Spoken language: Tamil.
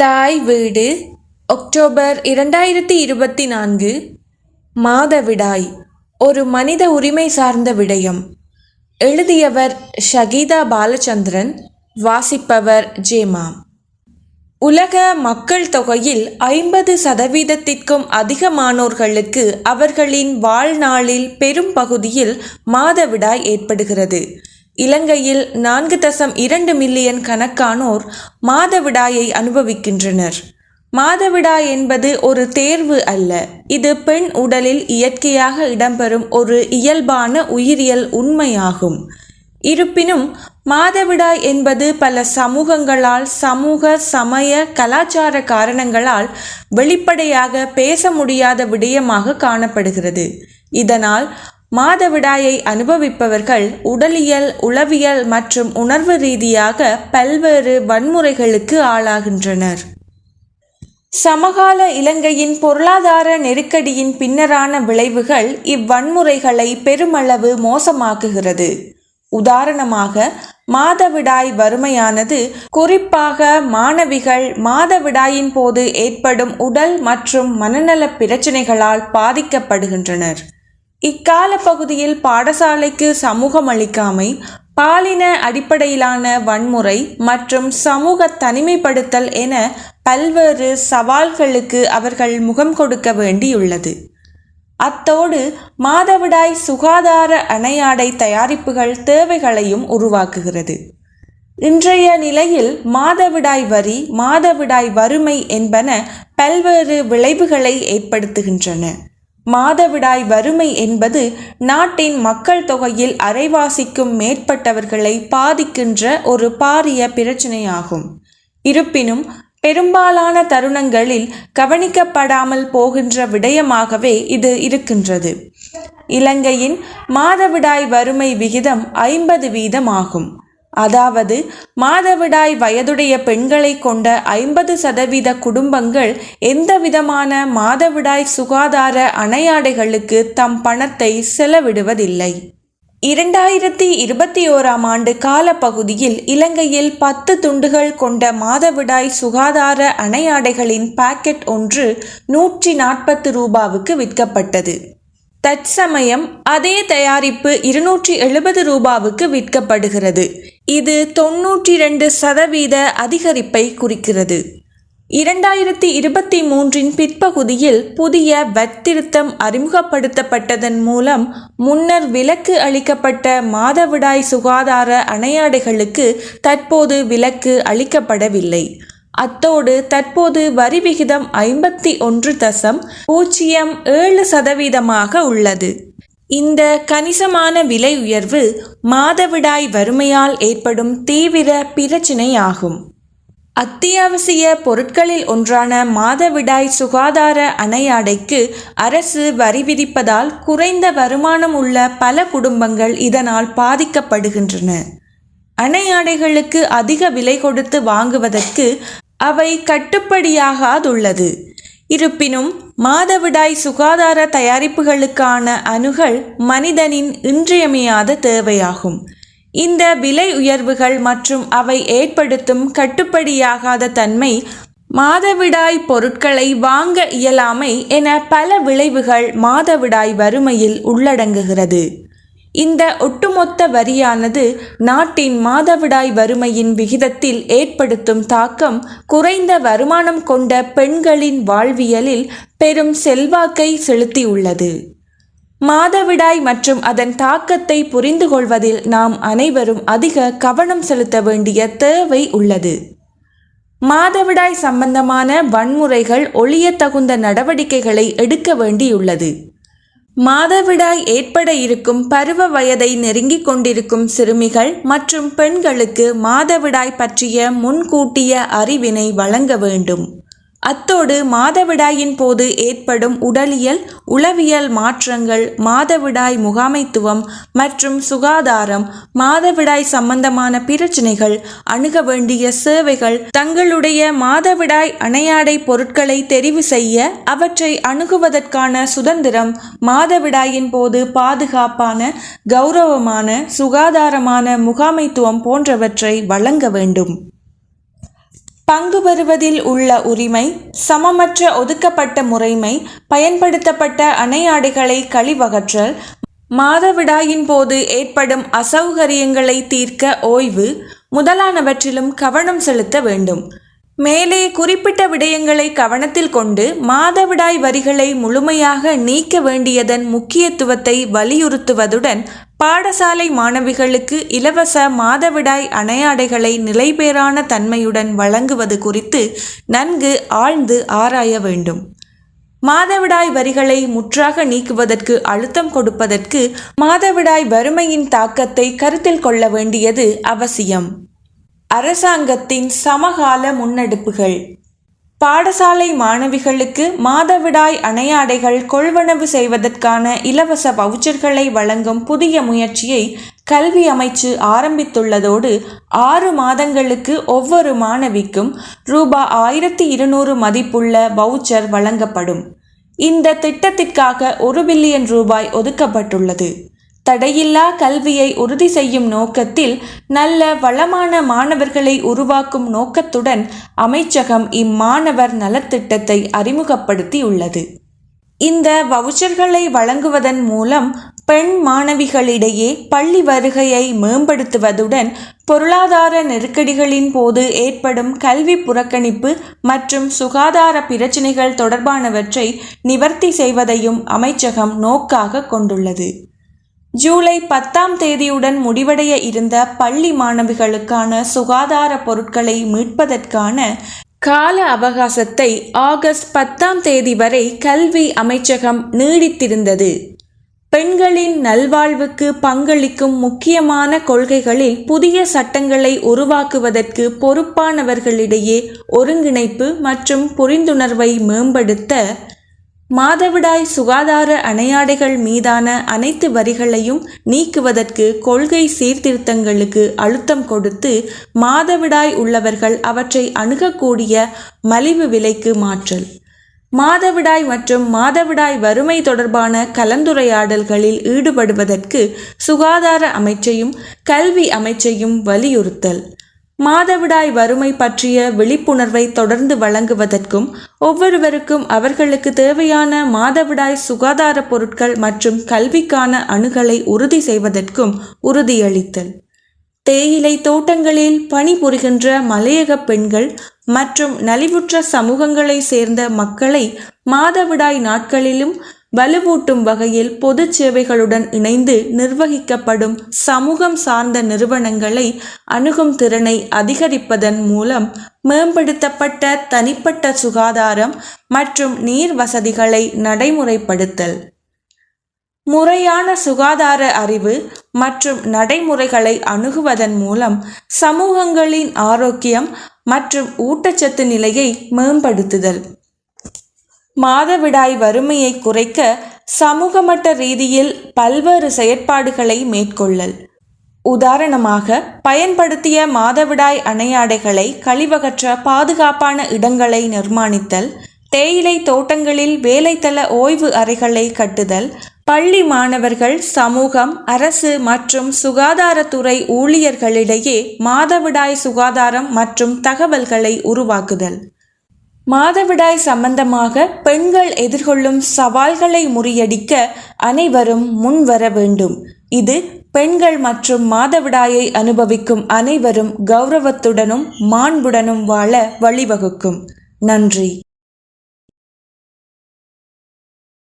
தாய் வீடு ஒக்டோபர் இரண்டாயிரத்தி இருபத்தி நான்கு மாதவிடாய் ஒரு மனித உரிமை சார்ந்த விடயம். எழுதியவர் ஷகீதா பாலச்சந்திரன் வாசிப்பவர் ஜேமா. உலக மக்கள் தொகையில் ஐம்பது சதவீதத்திற்கும் அதிகமானோர்களுக்கு அவர்களின் வாழ்நாளில் பெரும் பகுதியில் மாதவிடாய் ஏற்படுகிறது. இலங்கையில் நான்கு தசம் இரண்டு மில்லியன் கணக்கானோர் மாதவிடாயை அனுபவிக்கின்றனர். மாதவிடாய் என்பது ஒரு தேர்வு அல்ல. இது பெண் உடலில் இயற்கையாக இடம்பெறும் ஒரு இயல்பான உயிரியல் உண்மையாகும். இருப்பினும் மாதவிடாய் என்பது பல சமூகங்களால் சமூக சமய கலாச்சார காரணங்களால் வெளிப்படையாக பேச முடியாத விடயமாக காணப்படுகிறது. இதனால் மாதவிடாயை அனுபவிப்பவர்கள் உடலியல் உளவியல் மற்றும் உணர்வு ரீதியாக பல்வேறு வன்முறைகளுக்கு ஆளாகின்றனர். சமகால இலங்கையின் பொருளாதார நெருக்கடியின் பின்னரான விளைவுகள் இவ்வன்முறைகளை பெருமளவு மோசமாக்குகிறது. உதாரணமாக மாதவிடாய் வறுமையானது குறிப்பாக மாணவிகள் மாதவிடாயின் போது ஏற்படும் உடல் மற்றும் மனநல பிரச்சனைகளால் பாதிக்கப்படுகின்றனர். இக்கால பகுதியில் பாடசாலைக்கு சமூகம் அளிக்காமை பாலின அடிப்படையிலான வன்முறை மற்றும் சமூக தனிமைப்படுத்தல் என பல்வேறு சவால்களுக்கு அவர்கள் முகம் கொடுக்க வேண்டியுள்ளது. அத்தோடு மாதவிடாய் சுகாதார அணையாடை தயாரிப்புகள் தேவைகளையும் உருவாக்குகிறது. இன்றைய நிலையில் மாதவிடாய் வரி மாதவிடாய் வறுமை என்பன பல்வேறு விளைவுகளை ஏற்படுத்துகின்றன. மாதவிடாய் வறுமை என்பது நாட்டின் மக்கள் தொகையில் அரைவாசிக்கும் மேற்பட்டவர்களை பாதிக்கின்ற ஒரு பாரிய பிரச்சினையாகும். இருப்பினும் பெரும்பாலான தருணங்களில் கவனிக்கப்படாமல் போகின்ற விடயமாகவே இது இருக்கின்றது. இலங்கையின் மாதவிடாய் வறுமை விகிதம் ஐம்பது வீதம் ஆகும் அதாவது மாதவிடாய் வயதுடைய பெண்களை கொண்ட ஐம்பது சதவீத குடும்பங்கள் எந்தவிதமான மாதவிடாய் சுகாதார அணையாடைகளுக்கு தம் பணத்தை செலவிடுவதில்லை. இரண்டாயிரத்தி இருபத்தி ஓராம் ஆண்டு காலப்பகுதியில் இலங்கையில் பத்து துண்டுகள் கொண்ட மாதவிடாய் சுகாதார அணையாடைகளின் பாக்கெட் ஒன்று நூற்றி நாற்பது ரூபாவுக்கு விற்கப்பட்டது. தற்சமயம் அதே தயாரிப்பு இருநூற்றி எழுபது ரூபாவுக்கு விற்கப்படுகிறது. இது தொன்னூற்றி ரெண்டு சதவீத அதிகரிப்பை குறிக்கிறது. இரண்டாயிரத்தி இருபத்தி மூன்றின் பிற்பகுதியில் புதிய வத்திருத்தம் அறிமுகப்படுத்தப்பட்டதன் மூலம் முன்னர் விலக்கு அளிக்கப்பட்ட மாதவிடாய் சுகாதார அணையாடைகளுக்கு தற்போது விலக்கு அளிக்கப்படவில்லை. அத்தோடு தற்போது வரி விகிதம் ஐம்பத்தி ஒன்று தசம் பூஜ்ஜியம் ஏழு சதவீதமாக உள்ளது. இந்த கணிசமான விலை உயர்வு மாதவிடாய் வறுமையால் ஏற்படும் தீவிர பிரச்சினையாகும். அத்தியாவசிய பொருட்களில் ஒன்றான மாதவிடாய் சுகாதார அணையாடைக்கு அரசு வரி விதிப்பதால் குறைந்த வருமானம் உள்ள பல குடும்பங்கள் இதனால் பாதிக்கப்படுகின்றன. அணையாடைகளுக்கு அதிக விலை கொடுத்து வாங்குவதற்கு அவை கட்டுப்படியாகாதுள்ளது. இருப்பினும் மாதவிடாய் சுகாதார தயாரிப்புகளுக்கான அணுகல் மனிதனின் இன்றியமையாத தேவையாகும். இந்த விலை உயர்வுகள் மற்றும் அவை ஏற்படுத்தும் கட்டுப்படியாகாத தன்மை மாதவிடாய் பொருட்களை வாங்க இயலாமை என பல விளைவுகள் மாதவிடாய் வறுமையில் உள்ளடங்குகிறது. இந்த ஒட்டுமொத்த வரியானது நாட்டின் மாதவிடாய் வறுமையின் விகிதத்தில் ஏற்படுத்தும் தாக்கம் குறைந்த வருமானம் கொண்ட பெண்களின் வாழ்வியலில் பெரும் செல்வாக்கை செலுத்தியுள்ளது. மாதவிடாய் மற்றும் அதன் தாக்கத்தை புரிந்து கொள்வதில் நாம் அனைவரும் அதிக கவனம் செலுத்த வேண்டிய தேவை உள்ளது. மாதவிடாய் சம்பந்தமான வன்முறைகள் ஒழியத்தகுந்த நடவடிக்கைகளை எடுக்க வேண்டியுள்ளது. மாதவிடாய் ஏற்பட இருக்கும் பருவ வயதை நெருங்கிக் கொண்டிருக்கும் சிறுமிகள் மற்றும் பெண்களுக்கு மாதவிடாய் பற்றிய முன்கூட்டிய அறிவினை வழங்க வேண்டும். அத்தோடு மாதவிடாயின் போது ஏற்படும் உடலியல் உளவியல் மாற்றங்கள் மாதவிடாய் முகாமைத்துவம் மற்றும் சுகாதாரம் மாதவிடாய் சம்பந்தமான பிரச்சினைகள் அணுக வேண்டிய சேவைகள் தங்களுடைய மாதவிடாய் அணையாடை பொருட்களை தெரிவு செய்ய அவற்றை அணுகுவதற்கான சுதந்திரம் மாதவிடாயின் போது பாதுகாப்பான கௌரவமான சுகாதாரமான முகாமைத்துவம் போன்றவற்றை வழங்க வேண்டும். பங்கு பெறுவதில் உள்ள உரிமை சமமற்ற ஒதுக்கப்பட்ட முறைமை பயன்படுத்தப்பட்ட அணையாடைகளை கழிவகற்றல் மாதவிடாயின் போது ஏற்படும் அசௌகரியங்களை தீர்க்க ஓய்வு முதலானவற்றிலும் கவனம் செலுத்த வேண்டும். மேலே குறிப்பிட்ட விடயங்களை கவனத்தில் கொண்டு மாதவிடாய் வரிகளை முழுமையாக நீக்க வேண்டியதன் முக்கியத்துவத்தை வலியுறுத்துவதுடன் பாடசாலை மாணவிகளுக்கு இலவச மாதவிடாய் அணையாடைகளை நிலைபேறான தன்மையுடன் வழங்குவது குறித்து நன்கு ஆழ்ந்து ஆராய வேண்டும். மாதவிடாய் வரிகளை முற்றாக நீக்குவதற்கு அழுத்தம் கொடுப்பதற்கு மாதவிடாய் வறுமையின் தாக்கத்தை கருத்தில் கொள்ள வேண்டியது அவசியம். அரசாங்கத்தின் சமகால முன்னெடுப்புகள். பாடசாலை மாணவிகளுக்கு மாதவிடாய் அணையாடைகள் கொள்வனவு செய்வதற்கான இலவச வவுச்சர்களை வழங்கும் புதிய முயற்சியை கல்வி அமைச்சு ஆரம்பித்துள்ளதோடு ஆறு மாதங்களுக்கு ஒவ்வொரு மாணவிக்கும் ரூபா ஆயிரத்தி இருநூறு மதிப்புள்ள வவுச்சர் வழங்கப்படும். இந்த திட்டத்திற்காக ஒரு பில்லியன் ரூபாய் ஒதுக்கப்பட்டுள்ளது. தடையில்லா கல்வியை உறுதி செய்யும் நோக்கத்தில் நல்ல வளமான மாணவர்களை உருவாக்கும் நோக்கத்துடன் அமைச்சகம் இம்மாணவர் நலத்திட்டத்தை அறிமுகப்படுத்தியுள்ளது. இந்த வவுச்சர்களை வழங்குவதன் மூலம் பெண் மாணவிகளிடையே பள்ளி வருகையை மேம்படுத்துவதுடன் பொருளாதார நெருக்கடிகளின் போது ஏற்படும் கல்வி புறக்கணிப்பு மற்றும் சுகாதார பிரச்சினைகள் தொடர்பானவற்றை நிவர்த்தி செய்வதையும் அமைச்சகம் நோக்காக கொண்டுள்ளது. ஜூலை பத்தாம் தேதியுடன் முடிவடைய இருந்த பள்ளி மாணவிகளுக்கான சுகாதார பொருட்களை மீட்பதற்கான கால அவகாசத்தை ஆகஸ்ட் பத்தாம் தேதி வரை கல்வி அமைச்சகம் நீடித்திருந்தது. பெண்களின் நல்வாழ்வுக்கு பங்களிக்கும் முக்கியமான கொள்கைகளில் புதிய சட்டங்களை உருவாக்குவதற்கு பொறுப்பானவர்களிடையே ஒருங்கிணைப்பு மற்றும் புரிந்துணர்வை மேம்படுத்த மாதவிடாய் சுகாதார அணையாடைகள் மீதான அனைத்து வரிகளையும் நீக்குவதற்கு கொள்கை சீர்திருத்தங்களுக்கு அழுத்தம் கொடுத்து மாதவிடாய் உள்ளவர்கள் அவற்றை அணுகக்கூடிய மலிவு விலைக்கு மாற்றல். மாதவிடாய் மற்றும் மாதவிடாய் வறுமை தொடர்பான கலந்துரையாடல்களில் ஈடுபடுவதற்கு சுகாதார அமைச்சையும் கல்வி அமைச்சையும் வலியுறுத்தல். மாதவிடாய் வறுமை பற்றிய விழிப்புணர்வை தொடர்ந்து வழங்குவதற்கும் ஒவ்வொருவருக்கும் அவர்களுக்கு தேவையான மாதவிடாய் சுகாதார பொருட்கள் மற்றும் கல்விக்கான அணுகலை உறுதி செய்வதற்கும் உறுதியளித்தல். தேயிலை தோட்டங்களில் பணிபுரிகின்ற மலையக பெண்கள் மற்றும் நலிவுற்ற சமூகங்களை சேர்ந்த மக்களை மாதவிடாய் நாட்களிலும் வலுவூட்டும் வகையில் பொது சேவைகளுடன் இணைந்து நிர்வகிக்கப்படும் சமூகம் சார்ந்த நிறுவனங்களை அணுகும் திறனை அதிகரிப்பதன் மூலம் மேம்படுத்தப்பட்ட தனிப்பட்ட சுகாதாரம் மற்றும் நீர் வசதிகளை நடைமுறைப்படுத்தல். முறையான சுகாதார அறிவு மற்றும் நடைமுறைகளை அணுகுவதன் மூலம் சமூகங்களின் ஆரோக்கியம் மற்றும் ஊட்டச்சத்து நிலையை மேம்படுத்துதல். மாதவிடாய் வறுமையை குறைக்க சமூகமட்ட ரீதியில் பல்வேறு செயற்பாடுகளை மேற்கொள்ளல். உதாரணமாக பயன்படுத்திய மாதவிடாய் அணையாடைகளை கழிவகற்ற பாதுகாப்பான இடங்களை நிர்மாணித்தல் தேயிலை தோட்டங்களில் வேலைத்தள ஓய்வு அறைகளை கட்டுதல் பள்ளி மாணவர்கள் சமூகம் அரசு மற்றும் சுகாதாரத்துறை ஊழியர்களிடையே மாதவிடாய் சுகாதாரம் மற்றும் தகவல்களை உருவாக்குதல். மாதவிடாய் சம்பந்தமாக பெண்கள் எதிர்கொள்ளும் சவால்களை முறியடிக்க அனைவரும் முன்வர வேண்டும். இது பெண்கள் மற்றும் மாதவிடாயை அனுபவிக்கும் அனைவரும் கௌரவத்துடனும் மாண்புடனும் வாழ வழிவகுக்கும். நன்றி.